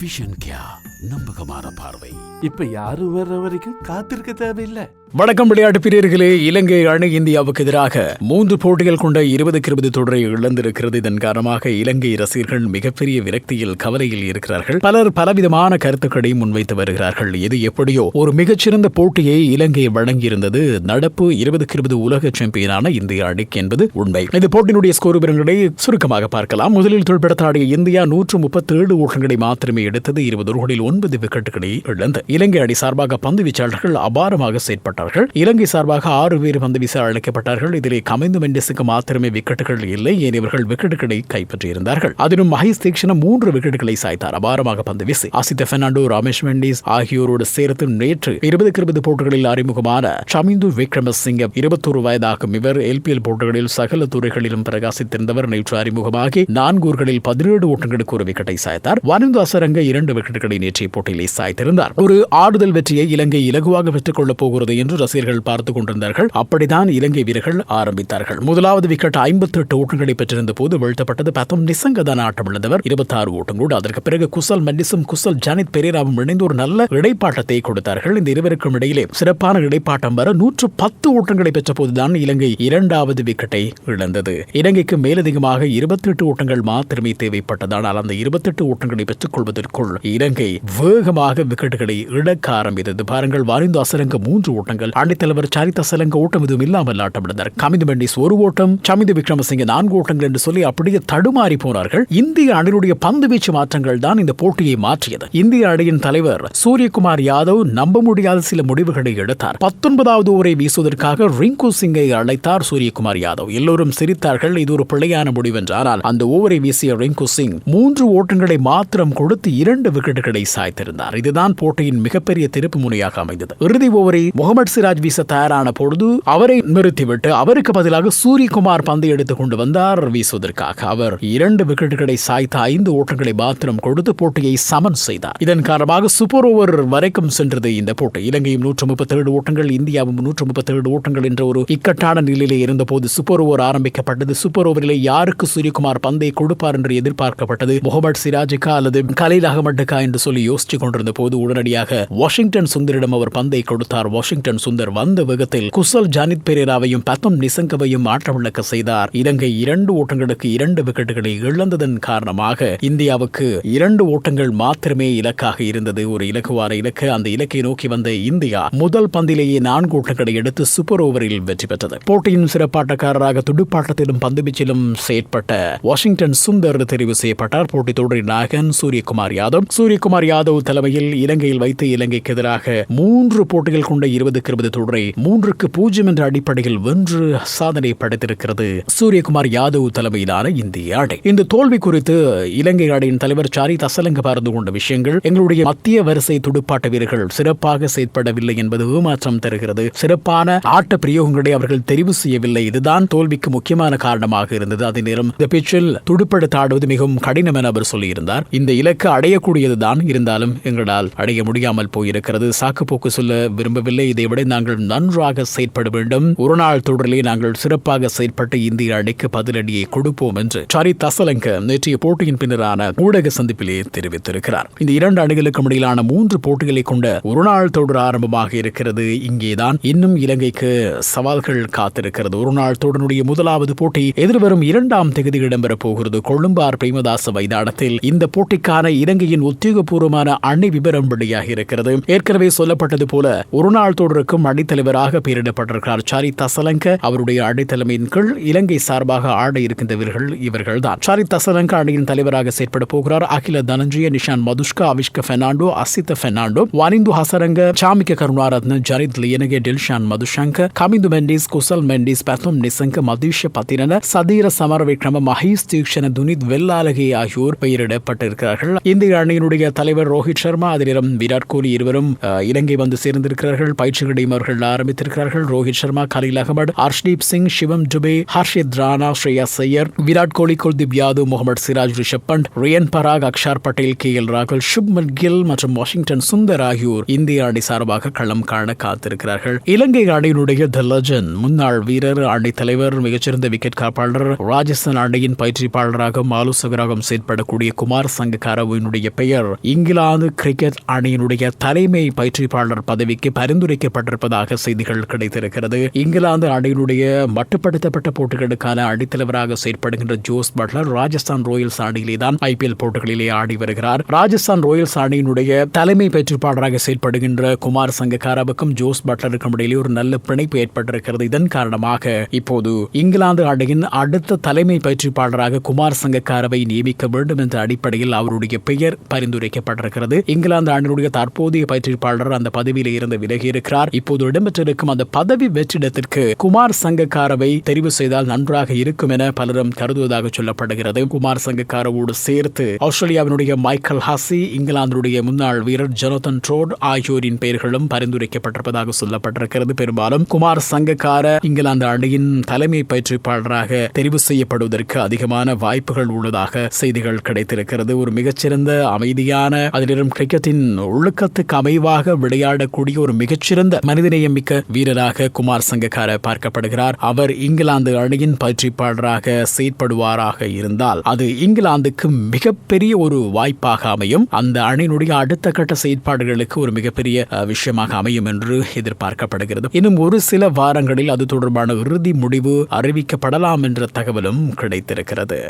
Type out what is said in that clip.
Vision क्या? நம்பகமான பார்வை. இப்ப யாரும் வர்ற வரைக்கும் காத்திருக்க தேவையில்லை. வணக்கம் விளையாட்டு பிரியர்களே இலங்கை அணி இந்தியாவுக்கு எதிராக மூன்று போட்டிகள் கொண்ட இருபதுக்கு இருபது தொடரை இழந்திருக்கிறது. இதன் காரணமாக இலங்கை ரசிகர்கள் மிகப்பெரிய விரக்தியில் கவலையில் இருக்கிறார்கள். பலர் பலவிதமான கருத்துக்களை முன்வைத்து வருகிறார்கள். இது எப்படியோ ஒரு மிகச்சிறந்த போட்டியை இலங்கை வழங்கியிருந்தது. நடப்பு இருபதுக்கு இருபது உலக சாம்பியனான இந்திய அணிக்கு என்பது உண்மை. இந்த போட்டியினுடைய ஸ்கோர் விவரங்களை சுருக்கமாக பார்க்கலாம். முதலில் தொழிற்படுத்தாடிய இந்தியா நூற்று முப்பத்தி ஏழு ஓட்டங்களை மாத்திரமே எடுத்தது. இருபது ஓவர்களில் ஒன்பது விக்கெட்டுகளை இழந்து இலங்கை அணி சார்பாக பந்து வீச்சாளர்கள் அபாரமாக செயற்பட்டார்கள். இலங்கை சார்பாக ஆறு பேர் பந்து வீச அழைக்கப்பட்டார்கள். இதிலே கமைந்து மெண்டிஸுக்கு மாத்திரமே விக்கெட்டுகள் இல்லை. ஏன் இவர்கள் விக்கெட்டுகளை கைப்பற்றியிருந்தார்கள். அதிலும் மகேஷ் தீக்ஷணம் மூன்று விக்கெட்டுகளை சாய்த்தார். அபாரமாக பந்து வீசி அசித் பெர்னாண்டோ ரமேஷ் மெண்டிஸ் ஆகியோரோடு சேர்த்து நேற்று இருபதுக்கு இருபது போட்டிகளில் அறிமுகமான சமிந்து விக்ரமசிங்க இருபத்தொரு வயதாகும். இவர் எல்பிஎல் போட்டிகளில் சகல துறைகளிலும் பிரகாசித்திருந்தவர். நேற்று அறிமுகமாகி நான்கு ஊர்களில் பதினேழு ஓட்டங்களுக்கு ஒரு விக்கெட்டை சாய்த்தார். வனந்து அசரங்க இரண்டு விக்கெட்டுகளை நேற்று நேற்றைய போட்டியிலே சாய்த்திருந்தார் ஒரு ஆடுதல் வெற்றியை இலங்கை இலகுவாக பெற்றுக் கொள்ளப் போகிறது என்று ரசிகர்கள் பார்த்துக் கொண்டிருந்தார்கள். அப்படித்தான் இலங்கை வீரர்கள் ஆரம்பித்தார்கள். முதலாவது விக்கெட் ஐம்பத்தி எட்டு ஓட்டங்களை பெற்றிருந்த போது வீழ்த்தப்பட்டது பத்தம் நிசங்கதான ஆட்டம் இழந்தவர் இருபத்தி ஆறு ஓட்டங்களோடு அதற்கு பிறகு குசல் மெண்டிசும் குசல் ஜானித் பெரேராவும் இணைந்து ஒரு நல்ல இடைப்பாட்டத்தை கொடுத்தார்கள். இந்த இருவருக்கும் இடையிலே சிறப்பான இடைப்பாட்டம் வர நூற்று பத்து ஓட்டங்களை பெற்ற போதுதான் இலங்கை இரண்டாவது விக்கெட்டை இழந்தது. இலங்கைக்கு மேலதிகமாக இருபத்தி எட்டு ஓட்டங்கள் மாத்திரமே தேவைப்பட்டதானால் அந்த இருபத்தெட்டு ஓட்டங்களை பெற்றுக் கொள்வதற்குள் இலங்கை வேகமாக விக்கெட்டுகளை இழக்க ஆரம்பித்தது. பாருங்கள் வாரிந்து அசலங்க மூன்று ஓட்டங்கள். அணித்தலைவர் சரித் அசலங்க ஓட்டம் எதுவும் இல்லாமல் ஆட்டமிழந்தார். கமிது மெண்டிஸ் ஒரு ஓட்டம் சமிது விக்ரமசிங்க நான்கு ஓட்டங்கள் என்று சொல்லி அப்படியே தடுமாறி போனார்கள். இந்திய அணியுடைய பந்து வீச்சு மாற்றங்கள் தான் இந்த போட்டியை மாற்றியது. இந்திய அணியின் தலைவர் சூரியகுமார் யாதவ் நம்ப முடியாத சில முடிவுகளை எடுத்தார். பத்தொன்பதாவது ஓவரை வீசுவதற்காக ரிங்கு சிங்கை அழைத்தார் சூரியகுமார் யாதவ். எல்லோரும் சிரித்தார்கள் இது ஒரு பிழையான முடிவு என்றால் அந்த ஓவரை வீசிய ரிங்கு சிங் மூன்று ஓட்டங்களை மாத்திரம் கொடுத்து இரண்டு விக்கெட்டுகளை சாய்த்திருந்தார். இதுதான் போட்டியின் மிகப்பெரிய திருப்பு முனையாக அமைந்தது. இறுதி ஓவரை முகமது சிராஜ் வீச தயாரான பொழுது அவரை நிறுத்திவிட்டு அவருக்கு பதிலாக சூரியகுமார் பந்தை எடுத்துக் கொண்டு வந்தார் வீசுவதற்காக. அவர் இரண்டு விக்கெட்டுகளை சாய்த்த ஐந்து ஓட்டங்களை மாத்திரம் கொடுத்து போட்டியை சமன் செய்தார். இதன் காரணமாக சூப்பர் ஓவர் வரைக்கும் சென்றது இந்த போட்டி. இலங்கையும் நூற்று முப்பத்தி ஏழு ஓட்டங்கள் இந்தியாவும் நூற்று முப்பத்தி ஏழு ஓட்டங்கள் என்ற ஒரு இக்கட்டான நிலையிலே இருந்தபோது சூப்பர் ஓவர் ஆரம்பிக்கப்பட்டது. சூப்பர் ஓவரிலே யாருக்கு சூரியகுமார் பந்தை கொடுப்பார் என்று எதிர்பார்க்கப்பட்டது முகமது சிராஜுக்கா அல்லது கலீல் அகமட்டுக்கா என்று சொல்லி யோசித்துக் கொண்டிருந்த போது உடனடியாக வாஷிங்டன் சுந்தரிடம் அவர் பந்தை கொடுத்தார். வாஷிங்டன் சுந்தர் வந்த வேகத்தில் குசல் ஜானித் பெரேராவையும் பத்தம் நிசங்கவையும் ஆட்டமிழக்க செய்தார். இலங்கை இரண்டு ஓட்டங்களுக்கு இரண்டு விக்கெட்டுகளை இழந்ததன் காரணமாக இந்தியாவுக்கு இரண்டு ஓட்டங்கள் மாத்திரமே இலக்காக இருந்தது. ஒரு இலக்குவார இலக்கு அந்த இலக்கை நோக்கி வந்த இந்தியா முதல் பந்திலேயே நான்கு ஓட்டங்களை எடுத்து சூப்பர் ஓவரில் வெற்றி பெற்றது. போட்டியின் சிறப்பாட்டக்காரராக துடுப்பாட்டத்திலும் பந்துவீச்சிலும் செயற்பட்ட வாஷிங்டன் சுந்தர் தெரிவு செய்யப்பட்டார். போட்டி தொடரின் நாயகன் சூரியகுமார் யாதவ். சூரியகுமார் யாதவ் யாதவ் தலைமையில் இலங்கையில் வைத்து இலங்கைக்கு எதிராக மூன்று போட்டிகள் கொண்ட இருபதுக்கு இருபது தொடரை மூன்றுக்கு பூஜ்ஜியம் என்ற அடிப்படையில் வென்று சாதனை படைத்திருக்கிறது சூரியகுமார் யாதவ் தலைமையிலான இந்திய அணி இந்த தோல்வி குறித்து இலங்கை அணியின் தலைவர் சாரி தசலங்க பார்ந்து கொண்ட விஷயங்கள் எங்களுடைய மத்திய வரிசை துடுப்பாட்ட வீரர்கள் சிறப்பாக செயற்படவில்லை என்பது ஏமாற்றம் தருகிறது. சிறப்பான ஆட்ட பிரயோகங்களை அவர்கள் தெரிவு செய்யவில்லை. இதுதான் தோல்விக்கு முக்கியமான காரணமாக இருந்தது. அதே நேரம் இந்த பிச்சில் துடுப்படுத்த ஆடுவது மிகவும் கடினம் என அவர் சொல்லியிருந்தார். இந்த இலக்கு அடையக்கூடியதுதான் இருந்த இருந்தாலும் எங்களால் அடைய முடியாமல் போயிருக்கிறது. சாக்குப்போக்கு சொல்ல விரும்பவில்லை. இதை விட நாங்கள் நன்றாக செயற்பட வேண்டும். ஒரு நாள் தொடரிலே நாங்கள் சிறப்பாக செயற்பட்டு இந்திய அணிக்கு பதிலடியை கொடுப்போம் என்று சாரி தசலங்க நேற்றைய போட்டியின் பின்னரான ஊடக சந்திப்பிலே தெரிவித்திருக்கிறார். இந்த இரண்டு அணிகளுக்கும் இடையிலான மூன்று போட்டிகளை கொண்ட ஒரு நாள் தொடர் ஆரம்பமாக இருக்கிறது. இங்கேதான் இன்னும் இலங்கைக்கு சவால்கள் காத்திருக்கிறது. ஒரு நாள் தொடருடைய முதலாவது போட்டி எதிர்வரும் இரண்டாம் தேதி இடம்பெறப் போகிறது. கொழும்பார் பிரேமதாச மைதானத்தில் இந்த போட்டிக்கான இலங்கையின் உத்தியோகபூர்வ உத்தியோகபூர்வமான அணி விபரம் வெளியாகி இருக்கிறது. ஏற்கனவே சொல்லப்பட்டது போல ஒரு நாள் தொடருக்கும் அணித்தலைவராக பெயரிடப்பட்டிருக்கிறார் சாரி தசலங்க அவருடைய அணித்தலைமையின் கீழ் இலங்கை சார்பாக ஆட இருக்கின்ற வீரர்கள் இவர்கள் தான் சாரி தசலங்க அணியின் தலைவராக செயற்பட போகிறார். அகில தனஞ்சய நிஷான் மதுஷ்கா அவிஷ்க பெர்னாண்டோ அசித்த பெர்னாண்டோ வானிந்து ஹசரங்க சாமிக்க கருணாரத்ன ஜரித் லியனகே டில்ஷான் மதுஷங்க கமிந்து மெண்டிஸ் குசல் மெண்டிஸ் பத்தம் நிசங்க மதீஷ பத்திரன சதீர சமர விக்ரம மஹேஷ் தீக்ஷண துனித் வெல்லாலகே ஆகியோர் பெயரிடப்பட்டிருக்கிறார்கள். இந்திய அணியினுடைய தலைவர் ரோஹித் சர்மா அதிலும் விராட் கோலி இருவரும் இலங்கை வந்து சேர்ந்திருக்கிறார்கள் பயிற்சிகளையும் அவர்கள் ஆரம்பித்திருக்கிறார்கள். ரோஹித் சர்மா கலீல் அகமது ஹர்ஷ்தீப் சிங் சிவம் ஜுபே ஹர்ஷித் ராணா ஸ்ரேயா சையர் விராட் கோலி குல்தீப் யாதவ் முகமது சிராஜ் ரிஷப் பண்ட் ரியன் பராக் அக்ஷார் பட்டேல் கே எல் ராகுல் சுப்மன் கில் மற்றும் வாஷிங்டன் சுந்தர் ஆகியோர் இந்திய அணி சார்பாக களம் காண காத்திருக்கிறார்கள். இலங்கை அணியினுடைய த லஜன் முன்னாள் வீரர் அணி தலைவர் மிகச்சிறந்த விக்கெட் காப்பாளர் ராஜஸ்தான் அணியின் பயிற்சியாளராகவும் ஆலோசகராகவும் செயற்படக்கூடிய குமார் சங்கக்காரவினுடைய பெயர் இங்கு இங்கிலாந்து கிரிக்கெட் அணியினுடைய தலைமை பயிற்சிப்பாளர் பதவிக்கு பரிந்துரைக்கப்பட்டிருப்பதாக செய்திகள் கிடைத்திருக்கிறது. இங்கிலாந்து அணியினுடைய மட்டுப்படுத்தப்பட்ட போட்டிகளுக்கான அணித்தலைவராக செயற்படுகின்ற ஜோஸ் பட்லர் ராஜஸ்தான் ராயல்ஸ் அணியிலே தான் ஐபிஎல் போட்டிகளிலே ஆடி வருகிறார். ராஜஸ்தான் ராயல்ஸ் அணியினுடைய தலைமை பயிற்றுப்பாளராக செயல்படுகின்ற குமார் சங்கக்காராவுக்கும் ஜோஸ் பட்லருக்கும் இடையிலே ஒரு நல்ல பிணைப்பு ஏற்பட்டிருக்கிறது. இதன் காரணமாக இப்போது இங்கிலாந்து அணியின் அடுத்த தலைமை பயிற்றுப்பாளராக குமார் சங்கக்காரவை நியமிக்க வேண்டும் என்ற அடிப்படையில் அவருடைய பெயர் பரிந்துரைக்கப்பட்டிருக்கிறது இங்கிலாந்து அணியினுடைய தற்போதைய பயிற்சிப்பாளர் அந்த பதவியில் இருந்து விலகி இருக்கிறார் இப்போது இடம்பெற்றிருக்கும் அந்த பதவி வெற்றிடத்திற்கு குமார் சங்கக்காரவை தெரிவு செய்தால் நன்றாக இருக்கும் என பலரும் கருதுவதாக சொல்லப்படுகிறது. குமார் சங்கக்காரவோடு சேர்த்து ஆஸ்திரேலியாவினுடைய மைக்கேல் ஹாசி இங்கிலாந்துடைய முன்னாள் வீரர் ஜொனதன் ட்ரோட் ஆகியோரின் பெயர்களும் பரிந்துரைக்கப்பட்டிருப்பதாக சொல்லப்பட்டிருக்கிறது. பெரும்பாலும் குமார் சங்கக்கார இங்கிலாந்து அணியின் தலைமை பயிற்சியாளராக தெரிவு செய்யப்படுவதற்கு அதிகமான வாய்ப்புகள் உள்ளதாக செய்திகள் கிடைத்திருக்கிறது. ஒரு மிகச்சிறந்த அமைதியான அதிலும் கிரிக்கெட்டின் ஒழுக்கத்துக்கு அமைவாக விளையாடக்கூடிய ஒரு மிகச்சிறந்த மனிதநேயம் மிக்க வீரராக குமார் சங்கக்கார பார்க்கப்படுகிறார். அவர் இங்கிலாந்து அணியின் பயிற்சிப்பாளராக செயற்படுவாராக இருந்தால் அது இங்கிலாந்துக்கு மிகப்பெரிய ஒரு வாய்ப்பாக அமையும். அந்த அணியினுடைய அடுத்த கட்ட செயற்பாடுகளுக்கு ஒரு மிகப்பெரிய விஷயமாக அமையும் என்று எதிர்பார்க்கப்படுகிறது. இன்னும் ஒரு சில வாரங்களில் அது தொடர்பான இறுதி முடிவு அறிவிக்கப்படலாம் என்ற தகவலும் கிடைத்திருக்கிறது.